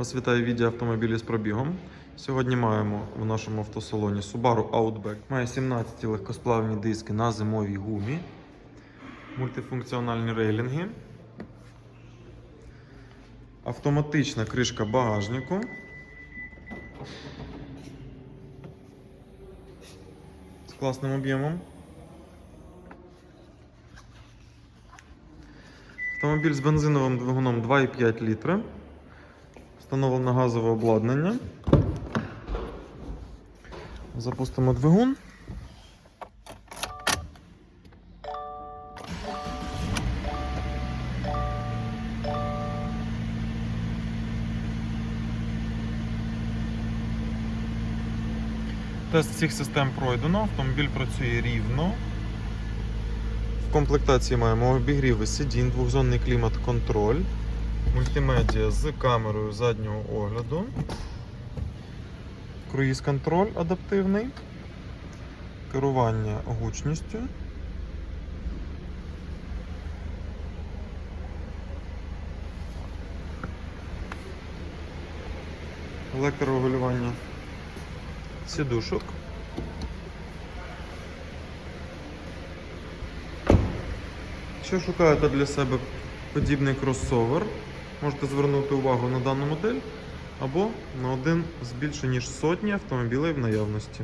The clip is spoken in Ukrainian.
Вас вітає відео автомобілі з пробігом. Сьогодні маємо в нашому автосалоні Subaru Outback. Має 17 легкосплавні диски на зимовій гумі, мультифункціональні рейлінги, автоматична кришка багажнику. З класним об'ємом. Автомобіль з бензиновим двигуном 2,5 літра. Встановлено газове обладнання. Запустимо двигун. Тест всіх систем пройдено, автомобіль працює рівно. В комплектації маємо обігріви сидінь, двохзонний клімат-контроль, мультимедіа з камерою заднього огляду, круїз-контроль адаптивний, керування гучністю. Електрорегулювання сідушок. Якщо шукаєте для себе подібний кросовер, можете звернути увагу на дану модель або на один з більше ніж сотні автомобілів в наявності.